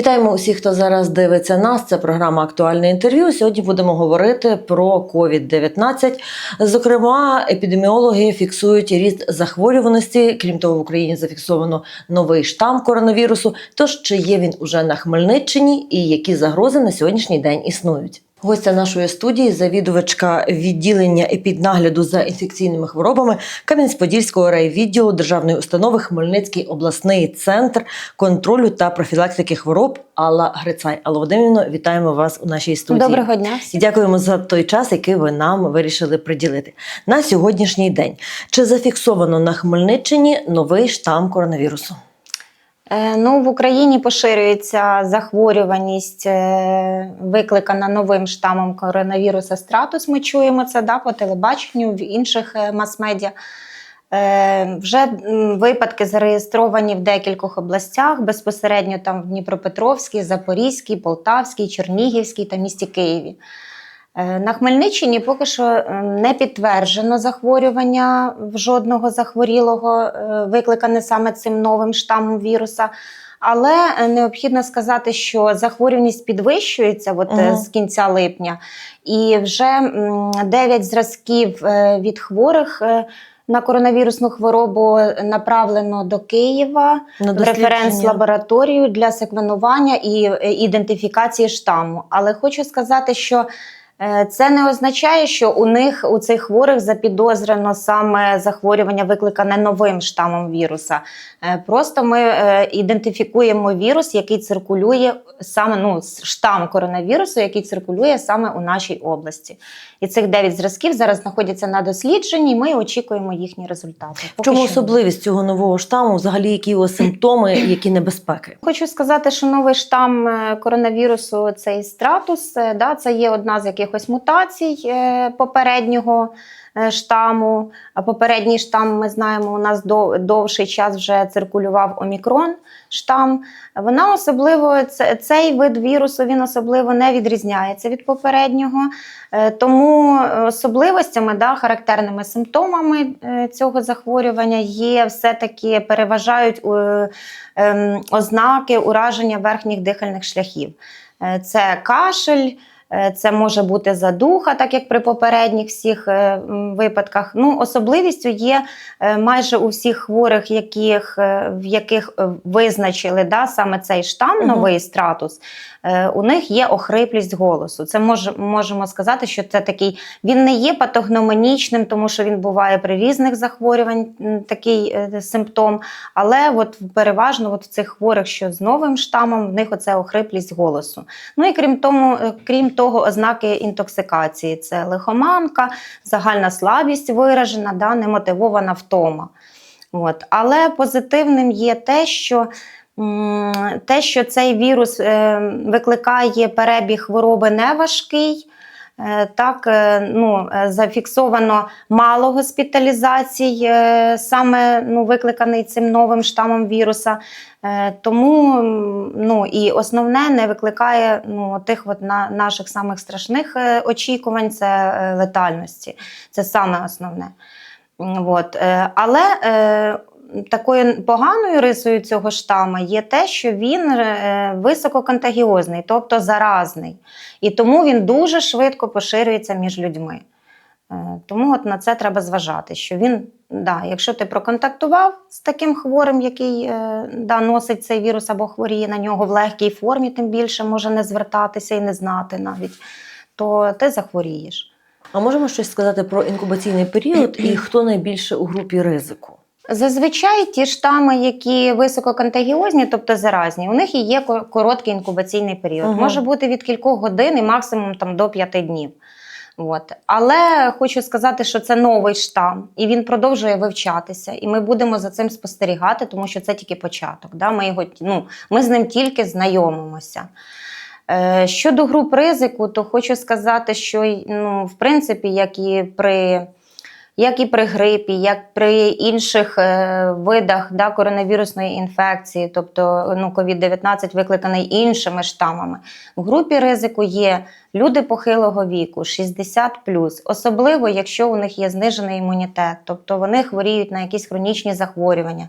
Вітаємо усіх, хто зараз дивиться нас. Це програма Актуальне інтерв'ю. Сьогодні будемо говорити про COVID-19. Зокрема, епідеміологи фіксують ріст захворюваності. Крім того, в Україні зафіксовано новий штам коронавірусу. Тож чи є він уже на Хмельниччині і які загрози на сьогоднішній день існують? Гостя нашої студії, завідувачка відділення епіднагляду за інфекційними хворобами Кам'янець-Подільського райвідділу державної установи Хмельницький обласний центр контролю та профілактики хвороб Алла Грицай. Алла Володимирівна, вітаємо вас у нашій студії. Доброго дня. І дякуємо за той час, який ви нам вирішили приділити на сьогоднішній день. Чи зафіксовано на Хмельниччині новий штам коронавірусу? Е, Ну, в Україні поширюється захворюваність, е, викликана новим штамом коронавіруса стратус. Ми чуємо це да, по телебаченню, в інших е, мас-медіа. Вже випадки зареєстровані в декількох областях, безпосередньо там в Дніпропетровській, Запорізькій, Полтавській, Чернігівській та місті Києві. Е, На Хмельниччині поки що е, не підтверджено захворювання в жодного захворілого, е, викликане саме цим новим штамом віруса. Але необхідно сказати, що захворюваність підвищується от, Мгм. з кінця липня, і вже 9 зразків від хворих на коронавірусну хворобу направлено до Києва На в референс-лабораторію для секвенування і ідентифікації штаму. Але хочу сказати, що це не означає, що у них у цих хворих запідозрено саме захворювання, викликане новим штамом віруса. Е, Просто ми е, ідентифікуємо вірус, який циркулює саме ну, штам коронавірусу, який циркулює саме у нашій області. І цих 9 зразків зараз знаходяться на дослідженні. і Ми очікуємо їхні результати. В чому що особливість цього нового штаму? Взагалі, які його симптоми, які небезпеки? Хочу сказати, що новий штам е, коронавірусу цей стратус, е, да, це є одна з якихось мутацій е, попереднього е, штаму. А попередній штам, ми знаємо, у нас довший час вже циркулював омікрон штам. Вона особливо цей вид вірусу він особливо не відрізняється від попереднього. Е, Тому особливостями, да, характерними симптомами цього захворювання є все-таки переважають ем, ознаки ураження верхніх дихальних шляхів. Це кашель. Е, Це може бути задуха, так як при попередніх всіх е, випадках. Ну, особливістю є е, майже у всіх хворих, яких, в яких визначили да, саме цей штам, новий стратус. Е, У них є охриплість голосу. Це мож, можемо сказати, що це такий він не є патогномонічним, тому що він буває при різних захворювань, такий е, симптом. Але от переважно от в цих хворих, що з новим штамом, в них оце охриплість голосу. Ну і крім тому, е, крім того, ознаки інтоксикації це лихоманка, загальна слабість виражена, да, немотивована втома. От. Але позитивним є те, що те, що цей вірус е, викликає перебіг хвороби неважкий. Е, Так, е, ну, зафіксовано мало госпіталізацій, саме ну, викликаний цим новим штамом віруса. Тому ну, і основне не викликає ну, тих от на, наших самих страшних очікувань це летальності. Це саме основне. От. Але такою поганою рисою цього штама є те, що він е, висококонтагіозний, тобто заразний. І тому він дуже швидко поширюється між людьми. Е, Тому от на це треба зважати, що він, да, якщо ти проконтактував з таким хворим, який е, да, носить цей вірус або хворіє на нього в легкій формі, тим більше може не звертатися і не знати навіть, то ти захворієш. А можемо щось сказати про інкубаційний період і хто найбільше у групі ризику? Зазвичай ті штами, які висококонтагіозні, тобто заразні, у них і є короткий інкубаційний період. Мгм. Може бути від кількох годин і максимум там, до п'яти днів. От. Але хочу сказати, що це новий штам, і він продовжує вивчатися. І ми будемо за цим спостерігати, тому що це тільки початок. Да? Ми, його, ну, ми з ним тільки знайомимося. Е, Щодо груп ризику, то хочу сказати, що ну, в принципі, як і при як і при грипі, як при інших е, видах да, коронавірусної інфекції, тобто ну, COVID-19 викликаний іншими штамами. В групі ризику є люди похилого віку, 60 особливо якщо у них є знижений імунітет, тобто вони хворіють на якісь хронічні захворювання.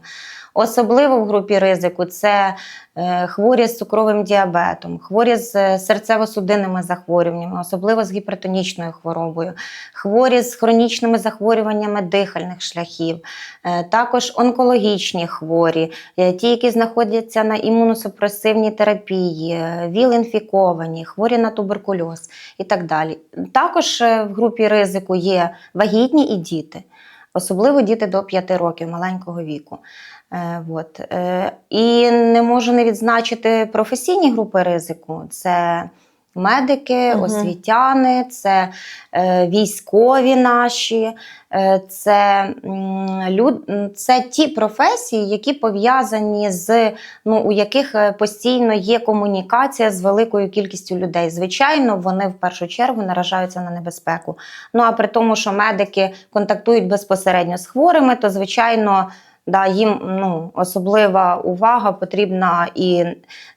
Особливо в групі ризику це е, хворі з цукровим діабетом, хворі з е, серцево-судинними захворюваннями, особливо з гіпертонічною хворобою, хворі з хронічними захворюваннями дихальних шляхів, е, також онкологічні хворі, ті, які знаходяться на імуносупресивній терапії, ВІЛ-інфіковані, хворі на туберкульоз і так далі. Також в групі ризику є вагітні і діти, особливо діти до 5 років маленького віку. Е, от. Е, і не можу не відзначити професійні групи ризику. Це медики, Мгм. освітяни, це е, військові наші, це, люд, це ті професії, які пов'язані з ну, у яких постійно є комунікація з великою кількістю людей. Звичайно, вони в першу чергу наражаються на небезпеку. Ну а при тому, що медики контактують безпосередньо з хворими, то звичайно. Да, їм ну, особлива увага потрібна і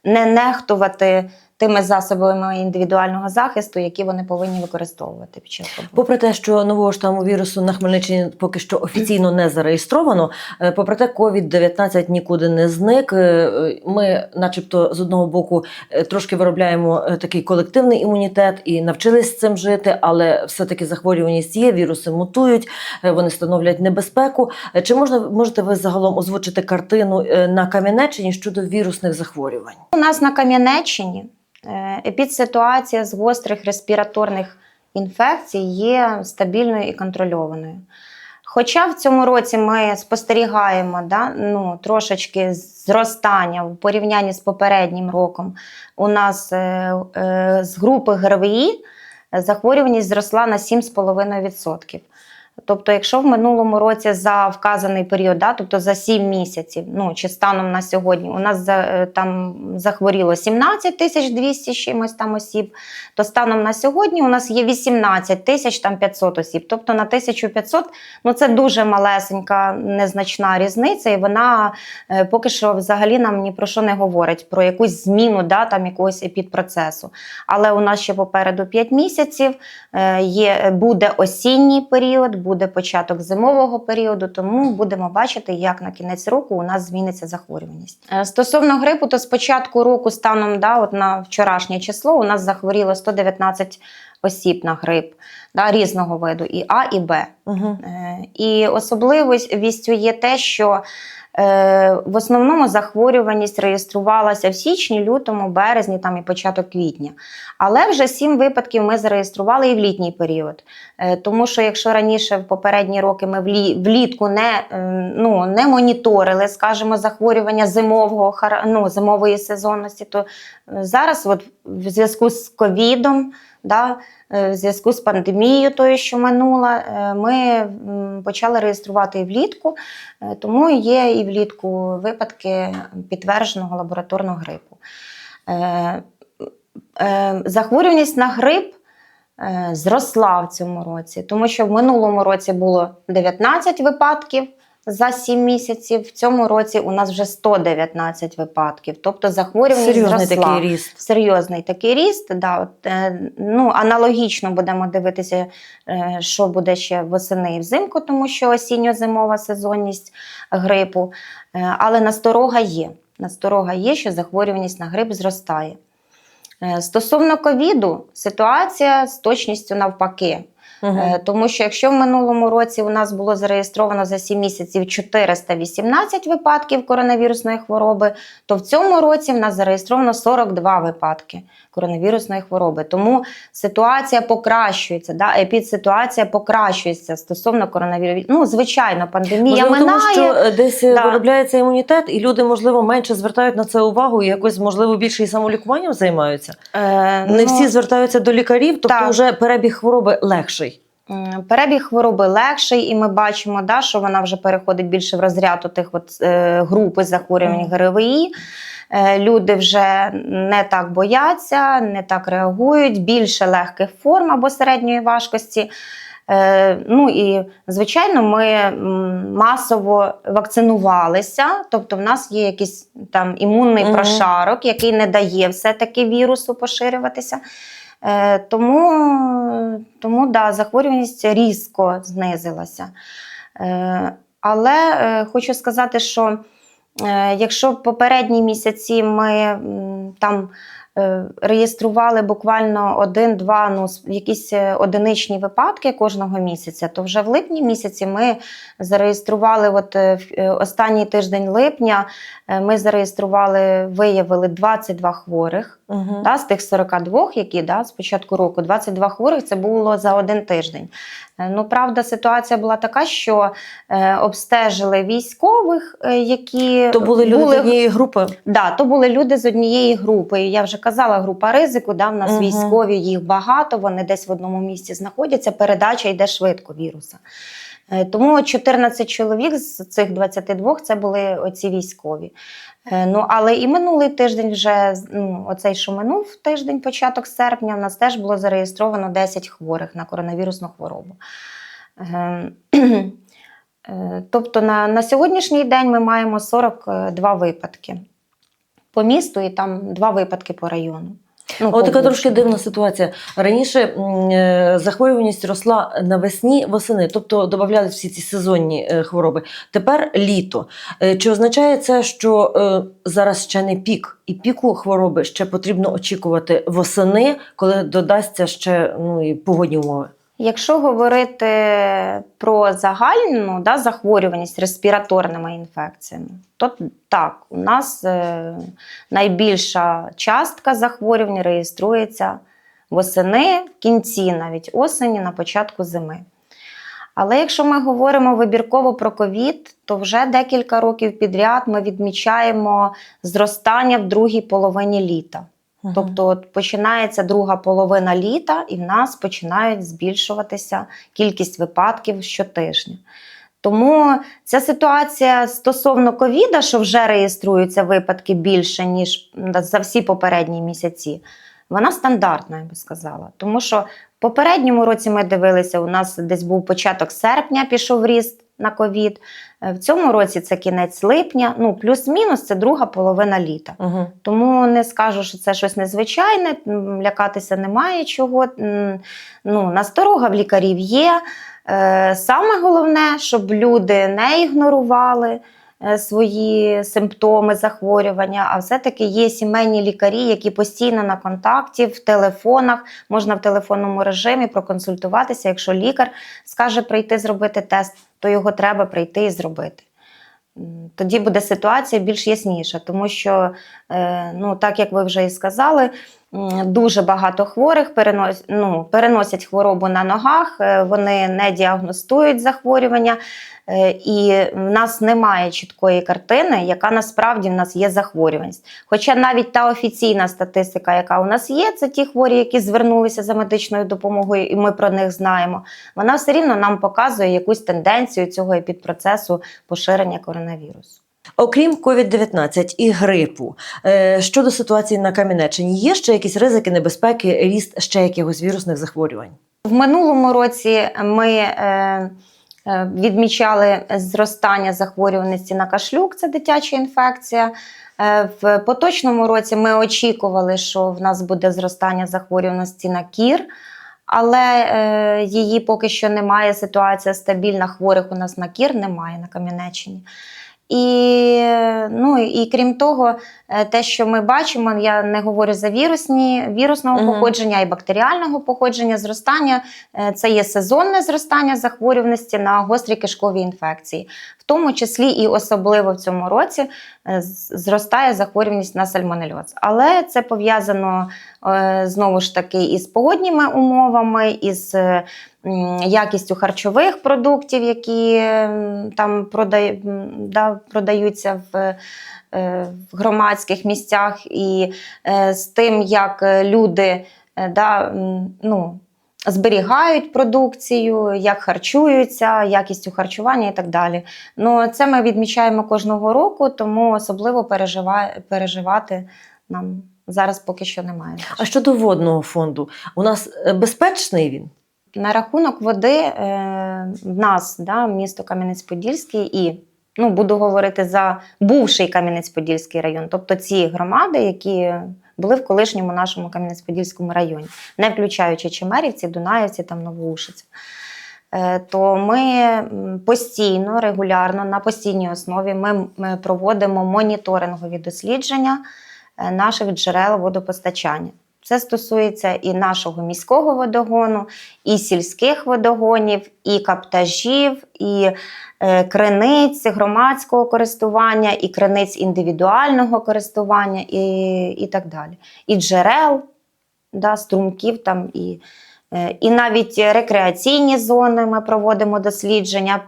не нехтувати тими засобами індивідуального захисту, які вони повинні використовувати під час роботи. Попри те, що нового штаму вірусу на Хмельниччині поки що офіційно не зареєстровано, е, попри те, COVID-19 нікуди не зник. Е, Ми, начебто, з одного боку, е, трошки виробляємо е, такий колективний імунітет і навчились з цим жити, але все-таки захворюваність є, віруси мутують, е, вони становлять небезпеку. Е, Чи можна можете ви загалом озвучити картину е, на Кам'янеччині щодо вірусних захворювань? У нас на Кам'янеччині е, епідситуація з гострих респіраторних інфекцій є стабільною і контрольованою. Хоча в цьому році ми спостерігаємо да, ну, трошечки зростання в порівнянні з попереднім роком, у нас е, е, з групи ГРВІ захворюваність зросла на 7,5%. Тобто, якщо в минулому році за вказаний період, да, тобто за 7 місяців, ну чи станом на сьогодні, у нас за, е, там захворіло 17 тисяч 200 чимось там осіб, то станом на сьогодні у нас є 18 тисяч там 500 осіб. Тобто на 1500, ну це дуже малесенька, незначна різниця, і вона е, поки що взагалі нам ні про що не говорить, про якусь зміну да, там якогось епідпроцесу. Але у нас ще попереду 5 місяців, е, є, буде осінній період, буде початок зимового періоду, тому будемо бачити, як на кінець року у нас зміниться захворюваність. Е, Стосовно грипу, то з початку року, станом да, от на вчорашнє число, у нас захворіло 119 осіб на грип да, різного виду, і А, і Б. Угу. Е, І особливістю є те, що е, в основному захворюваність реєструвалася в січні, лютому, березні там і початок квітня. Але вже сім випадків ми зареєстрували і в літній період. Е, Тому що якщо раніше в попередні роки ми влі- влітку не, е, ну, не моніторили, скажімо, захворювання зимового, ну, зимової сезонності, то зараз от в зв'язку з ковідом, да, е, в зв'язку з пандемією, тою, що минула, е, ми почали реєструвати і влітку, е, тому є і влітку випадки підтвердженого лабораторного грипу. Захворюваність на грип зросла в цьому році, тому що в минулому році було 19 випадків за 7 місяців. В цьому році у нас вже 119 випадків. Тобто захворюваність Серйозний зросла такий ріст. серйозний такий ріст. Да, от, е, ну, аналогічно будемо дивитися, е, що буде ще восени і взимку, тому що осінньо-зимова сезонність грипу. Е, але насторога є. Насторога є, що захворюваність на грип зростає. Стосовно ковіду, ситуація з точністю навпаки. Е, Тому що якщо в минулому році у нас було зареєстровано за 7 місяців 418 випадків коронавірусної хвороби, то в цьому році в нас зареєстровано 42 випадки коронавірусної хвороби. Тому ситуація покращується, да? епідситуація покращується стосовно коронавірусу. Ну, звичайно, пандемія Можливо, тому що е, десь е, Да. виробляється імунітет, і люди, можливо, менше звертають на це увагу і якось, можливо, більше і самолікуванням займаються. Е, Не ну, всі звертаються до лікарів, тобто так. вже перебіг хвороби легший. Перебіг хвороби легший, і ми бачимо, да, що вона вже переходить більше в розряд тих от, е, групи захворювань. ГРВІ. Е, люди вже не так бояться, не так реагують, більше легких форм або середньої важкості. Е, ну і звичайно, ми масово вакцинувалися, тобто в нас є якийсь там імунний Мгм. прошарок, який не дає все-таки вірусу поширюватися. Е, тому, тому да, захворюваність різко знизилася. Але хочу сказати, що Якщо попередні місяці ми там е, реєстрували буквально один-два, ну якісь е, одиничні випадки кожного місяця, то вже в липні місяці ми зареєстрували, от е, е, останній тиждень липня, е, ми зареєстрували, виявили 22 хворих. Угу. Да, з тих 42, які да, з початку року, 22 хворих це було за один тиждень. Е, Ну, правда, ситуація була така, що е, обстежили військових, е, які То були люди з однієї групи. Да, то були люди з однієї групи. Я вже казала, група ризику. Да, в нас Мгм. військові, їх багато, вони десь в одному місці знаходяться. Передача йде швидко віруса. Е, Тому 14 чоловік з цих 22 це були оці військові. Е, Ну, але і минулий тиждень, вже ну, оцей, що минув тиждень, початок серпня, в нас теж було зареєстровано 10 хворих на коронавірусну хворобу. Е, Тобто на, на сьогоднішній день ми маємо 42 випадки по місту і там два випадки по району. Ну, От така трошки дивна ситуація. Раніше е, захворюваність росла навесні, восени, тобто додавали всі ці сезонні е, хвороби. Тепер літо. Е, Чи означає це, що зараз ще не пік, і піку хвороби ще потрібно очікувати восени, коли додасться ще ну, і погодні умови? Якщо говорити про загальну да, захворюваність респіраторними інфекціями, то так, у нас е, найбільша частка захворювань реєструється восени, в кінці навіть осені, на початку зими. Але якщо ми говоримо вибірково про ковід, то вже декілька років підряд ми відмічаємо зростання в другій половині літа. Тобто от починається друга половина літа, і в нас починають збільшуватися кількість випадків щотижня. Тому ця ситуація стосовно ковіда, що вже реєструються випадки більше, ніж за всі попередні місяці, вона стандартна, я би сказала. Тому що в попередньому році ми дивилися, у нас десь був початок серпня, пішов ріст на ковід. Е, В цьому році це кінець липня, ну плюс-мінус це друга половина літа. Угу. Тому не скажу, що це щось незвичайне, лякатися немає чого. Ну, насторога в лікарів є. Е, Саме головне, щоб люди не ігнорували свої симптоми захворювання, а все-таки є сімейні лікарі, які постійно на контакті, в телефонах, можна в телефонному режимі проконсультуватися. Якщо лікар скаже прийти зробити тест, то його треба прийти і зробити. Тоді буде ситуація більш ясніша, тому що, е, ну, так як ви вже і сказали, дуже багато хворих переносять, ну, переносять хворобу на ногах, е, вони не діагностують захворювання, е, і в нас немає чіткої картини, яка насправді в нас є захворюваність. Хоча навіть та офіційна статистика, яка у нас є, це ті хворі, які звернулися за медичною допомогою, і ми про них знаємо, вона все рівно нам показує якусь тенденцію цього епідпроцесу поширення коронавірусу. Окрім COVID-19 і грипу, е, щодо ситуації на Кам'янеччині, є ще якісь ризики, небезпеки, ріст ще якихось вірусних захворювань? В минулому році ми е, е, відмічали зростання захворюваності на кашлюк, це дитяча інфекція. В поточному році ми очікували, що в нас буде зростання захворюваності на кір, але її поки що немає. Ситуація стабільна. Хворих у нас на кір немає на Кам'янеччині. І, ну, і крім того, е, те, що ми бачимо, я не говорю за вірусні, вірусного Мгм. походження і бактеріального походження, зростання е, це є сезонне зростання захворюваності на гострі кишкові інфекції, в тому числі і особливо в цьому році е, зростає захворюваність на сальмонельоз. Але це пов'язано знову ж таки із погодніми умовами, із якістю харчових продуктів, які там продай, да, продаються в, е, в громадських місцях, і е, з тим, як люди е, да, ну, зберігають продукцію, як харчуються, якістю харчування і так далі. Ну, це ми відмічаємо кожного року, тому особливо пережива- переживати нам зараз поки що немає. А щодо водного фонду, у нас безпечний він? На рахунок води е, в нас, да, місто Кам'янець-Подільський і ну, буду говорити за бувший Кам'янець-Подільський район, тобто ці громади, які були в колишньому нашому Кам'янець-Подільському районі, не включаючи Чемерівці, Дунаївці, там Новоушицю. е, то ми постійно, регулярно, на постійній основі ми, ми проводимо моніторингові дослідження е, наших джерел водопостачання. Це стосується і нашого міського водогону, і сільських водогонів, і каптажів, і е, криниць громадського користування, і криниць індивідуального користування, і, і так далі. І джерел, да, струмків там, і, е, і навіть рекреаційні зони ми проводимо дослідження,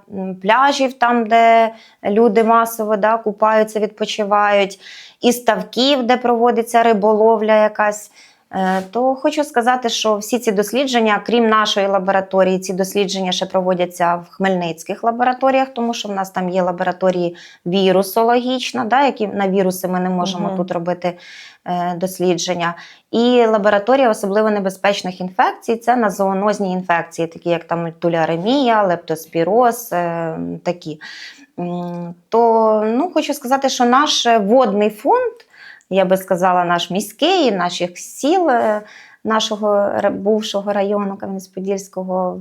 пляжів, там, де люди масово да, купаються, відпочивають, і ставків, де проводиться риболовля якась. Е, То хочу сказати, що всі ці дослідження, крім нашої лабораторії, ці дослідження ще проводяться в хмельницьких лабораторіях, тому що в нас там є лабораторії вірусологічна, да, які на віруси ми не можемо Мгм. тут робити е, дослідження. І лабораторія особливо небезпечних інфекцій це на зоонозні інфекції, такі як там туляремія, лептоспіроз, е, такі. То ну, хочу сказати, що наш водний фонд, я би сказала, наш міський, наших сіл, е, нашого бувшого району Кам'янець-Подільського,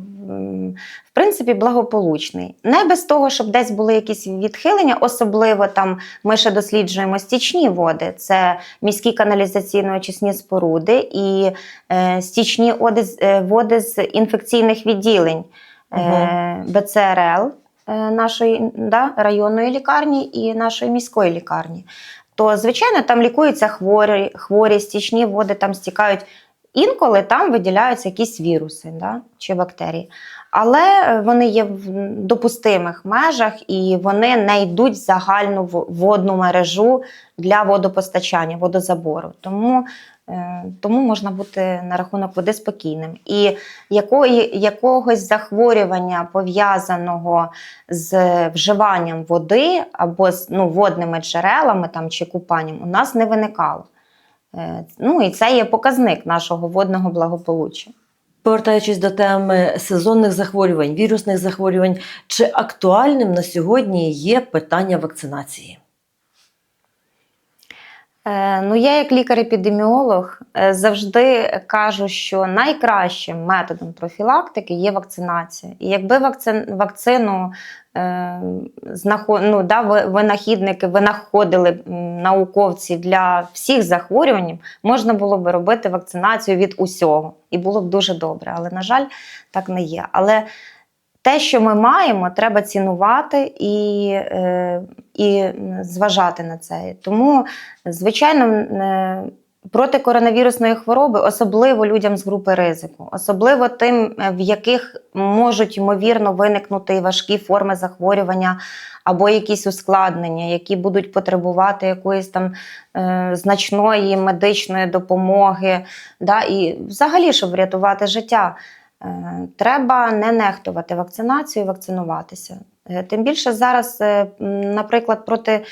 в принципі, благополучний. Не без того, щоб десь були якісь відхилення, особливо там ми ще досліджуємо стічні води, це міські каналізаційно-очисні споруди і е, стічні води, з- е, води з інфекційних відділень е, БЦРЛ е, нашої да, районної лікарні і нашої міської лікарні. То, звичайно, там лікуються хворі, хворі стічні води там стікають. Інколи там виділяються якісь віруси да, чи бактерії. Але е, вони є в допустимих межах і вони не йдуть в загальну водну мережу для водопостачання, водозабору. Тому, тому можна бути на рахунок води спокійним. І якої, якогось захворювання пов'язаного з вживанням води або з ну, водними джерелами там, чи купанням у нас не виникало. Е, Ну і це є показник нашого водного благополуччя. Повертаючись до теми сезонних захворювань, вірусних захворювань, чи актуальним на сьогодні є питання вакцинації? Е, Ну, я, як лікар-епідеміолог, е, завжди кажу, що найкращим методом профілактики є вакцинація. І якби вакцин, вакцину е, ну, да, винахідники винаходили науковці для всіх захворювань, можна було би робити вакцинацію від усього. І було б дуже добре. Але, на жаль, так не є. Але те, що ми маємо, треба цінувати і, е, і зважати на це. Тому, звичайно, е, проти коронавірусної хвороби, особливо людям з групи ризику, особливо тим, е, в яких можуть ймовірно виникнути важкі форми захворювання або якісь ускладнення, які будуть потребувати якоїсь там значної медичної допомоги, да, і взагалі, щоб врятувати життя. Е, Треба не нехтувати вакцинацією, вакцинуватися. Е, Тим більше зараз, е, наприклад, проти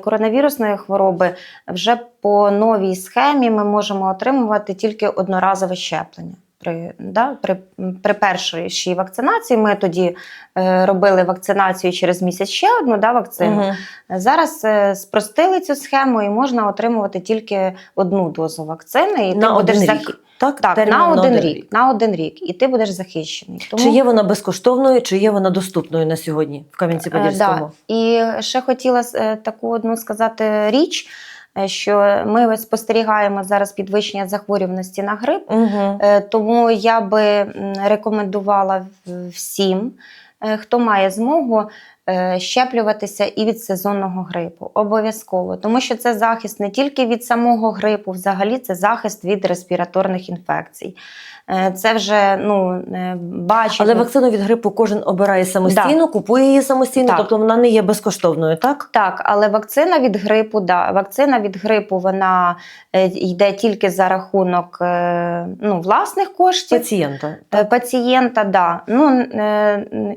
коронавірусної хвороби вже по новій схемі ми можемо отримувати тільки одноразове щеплення. При, да, при, при першій вакцинації ми тоді е, робили вакцинацію через місяць ще одну да, вакцину. Мгм. Зараз е, спростили цю схему і можна отримувати тільки одну дозу вакцини. І На ти будеш рік. Так, Так, на один рік, на один рік, і ти будеш захищений. Тому Чи є вона безкоштовною, чи є вона доступною на сьогодні в Е, Кам'янці-Подільському? да. І ще хотіла е, таку одну сказати річ, е, що ми спостерігаємо зараз підвищення захворюваності на грип. Угу. Е, Тому я би рекомендувала всім, е, хто має змогу. Е, Щеплюватися і від сезонного грипу обов'язково, тому що це захист не тільки від самого грипу, взагалі це захист від респіраторних інфекцій. Е, Це вже ну е, бачить. Але вакцину від грипу кожен обирає самостійно, купує її самостійно, Так. тобто вона не є безкоштовною, так? Так, але вакцина від грипу, да, вакцина від грипу вона йде тільки за рахунок ну, власних коштів. Пацієнта. Е, Пацієнта, да. Ну,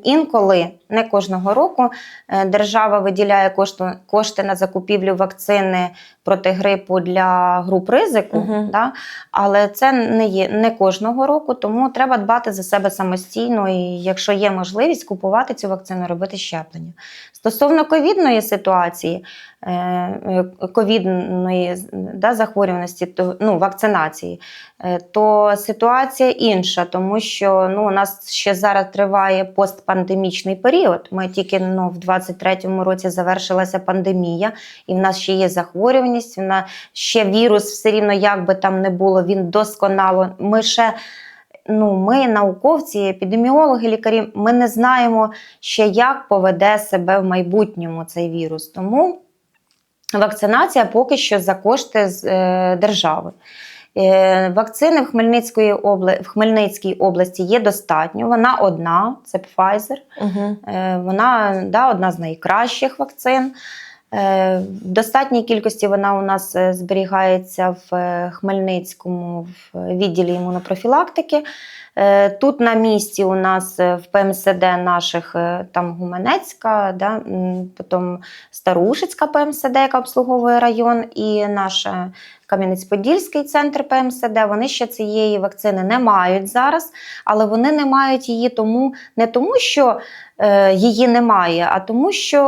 інколи, не кожного року, е, держава виділяє кошти, кошти на закупівлю вакцини проти грипу для груп ризику, Мгм. да? але це не є не кожного року, тому треба дбати за себе самостійно і, якщо є можливість, купувати цю вакцину, робити щеплення. Стосовно ковідної ситуації, е, е, ковідної да, захворюваності, то, ну, вакцинації, е, то ситуація інша, тому що ну, у нас ще зараз триває постпандемічний період. Ми тільки ну, в 23-му році завершилася пандемія, і в нас ще є захворюваність. Вона ще вірус, все рівно, як би там не було, він досконало. Ми ще ну, ми, науковці, епідеміологи, лікарі, ми не знаємо ще, як поведе себе в майбутньому цей вірус. Тому вакцинація поки що за кошти з е, держави. Е, Вакцини в, Хмельницької обла... в Хмельницькій області є достатньо. Вона одна, це Pfizer. Угу. Е, Вона да, одна з найкращих вакцин. Е, В достатній кількості вона у нас е, зберігається в е, Хмельницькому в відділі імунопрофілактики. Е, Тут на місці у нас е, в ПМСД наших е, там Гуменецька, да, потім Старушицька ПМСД, яка обслуговує район, і наш е, Кам'янець-Подільський центр ПМСД. Вони ще цієї вакцини не мають зараз, але вони не мають її тому не тому, що е, її немає, а тому, що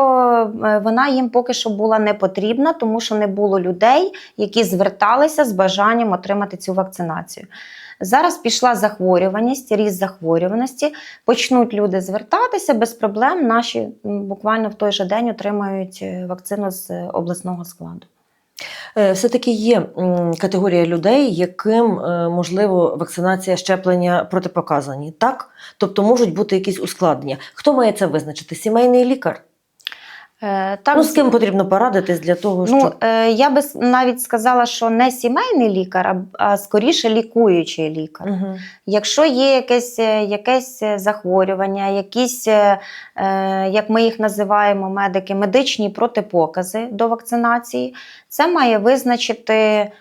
вона їм поки що була не потрібна, тому що не було людей, які зверталися з бажанням отримати цю вакцинацію. Зараз пішла захворюваність, ріст захворюваності. Почнуть люди звертатися без проблем. Наші буквально в той же день отримають е, вакцину з е, обласного складу. Е, Все-таки є категорія людей, яким можливо вакцинація щеплення протипоказані, так? Тобто можуть бути якісь ускладнення. Хто має це визначити? Сімейний лікар? Е, Так, ну, з ким потрібно порадитись для того, щоб Ну, я би навіть сказала, що не сімейний лікар, а, скоріше лікуючий лікар. Угу. Якщо є якесь, е, якесь захворювання, якісь, як ми їх називаємо медики, медичні протипокази до вакцинації, це має визначити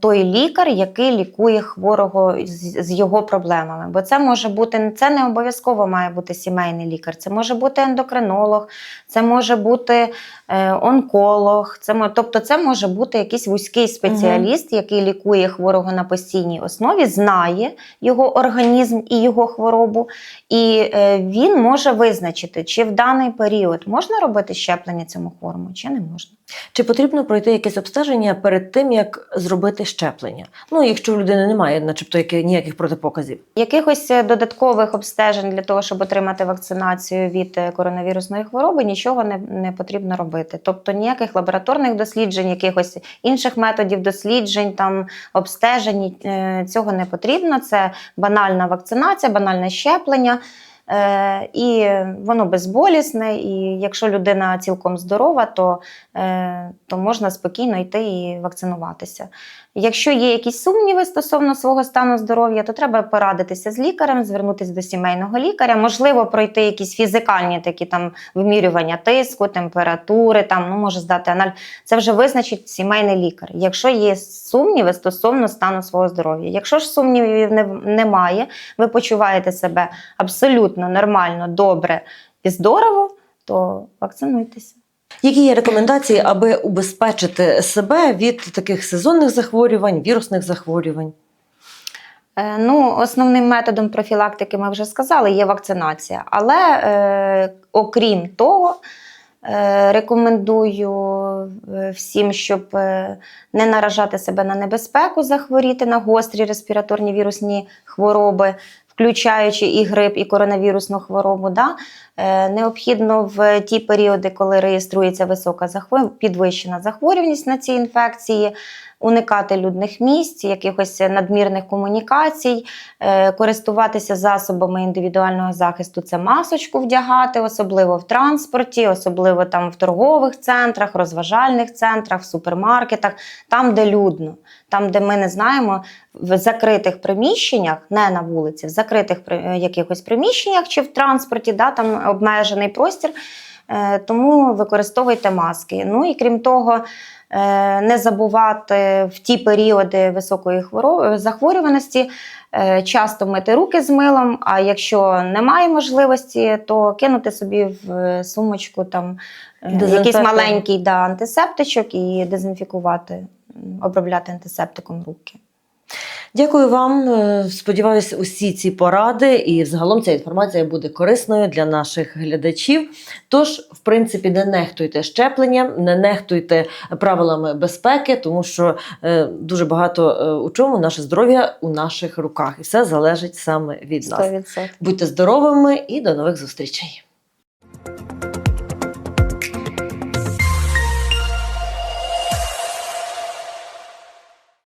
той лікар, який лікує хворого з, його проблемами. Бо це може бути це не обов'язково має бути сімейний лікар, це може бути ендокринолог, це може бути е, онколог, це тобто це може бути якийсь вузький спеціаліст, який лікує хворого на постійній основі, знає його організм і його хворобу, і е, він може визначити, чи в даний період можна робити щеплення цьому хворому, чи не можна. Чи потрібно пройти якесь обстеження перед тим, як зробити щеплення? Ну, якщо у людини немає, начебто, які- ніяких протипоказів. Якихось е, додаткових обстежень для того, щоб отримати вакцинацію від е, коронавірусної хвороби, нічого не, не потрібно робити. Тобто ніяких лабораторних досліджень, якихось інших методів досліджень, там обстежень е, цього не потрібно. Це банальна вакцинація, банальне щеплення. Е, і воно безболісне, і якщо людина цілком здорова, то, е, то можна спокійно йти і вакцинуватися. Якщо є якісь сумніви стосовно свого стану здоров'я, то треба порадитися з лікарем, звернутися до сімейного лікаря, можливо, пройти якісь фізикальні такі там вимірювання тиску, температури, там ну може здати аналіз. Це вже визначить сімейний лікар. Якщо є сумніви стосовно стану свого здоров'я. Якщо ж сумнівів немає, ви почуваєте себе абсолютно нормально, добре і здорово, то вакцинуйтеся. Які є рекомендації, аби убезпечити себе від таких сезонних захворювань, вірусних захворювань? Е, Ну, основним методом профілактики ми вже сказали, є вакцинація. Але е, окрім того, рекомендую е, всім, щоб е, не наражати себе на небезпеку захворіти на гострі респіраторні вірусні хвороби, включаючи і грип, і коронавірусну хворобу. Да? Е, Необхідно в ті періоди, коли реєструється висока підвищена захворюваність на ці інфекції, уникати людних місць, якихось надмірних комунікацій, е, користуватися засобами індивідуального захисту, це масочку вдягати, особливо в транспорті, особливо там в торгових центрах, розважальних центрах, в супермаркетах, там, де людно, там, де ми не знаємо, в закритих приміщеннях, не на вулиці, в закритих е, якихось приміщеннях чи в транспорті, да, там обмежений простір. Е, Тому використовуйте маски. Ну і крім того, е, не забувати в ті періоди високої хвороби захворюваності е, часто мити руки з милом. А якщо немає можливості, то кинути собі в сумочку там якийсь маленький да, антисептичок і дезінфікувати, обробляти антисептиком руки. Дякую вам. Е, Сподіваюсь, усі ці поради і взагалом ця інформація буде корисною для наших глядачів. Тож, в принципі, не нехтуйте щепленням, не нехтуйте правилами безпеки, тому що е, дуже багато е, у чому наше здоров'я у наших руках, і все залежить саме від нас. 100%. Будьте здоровими і до нових зустрічей.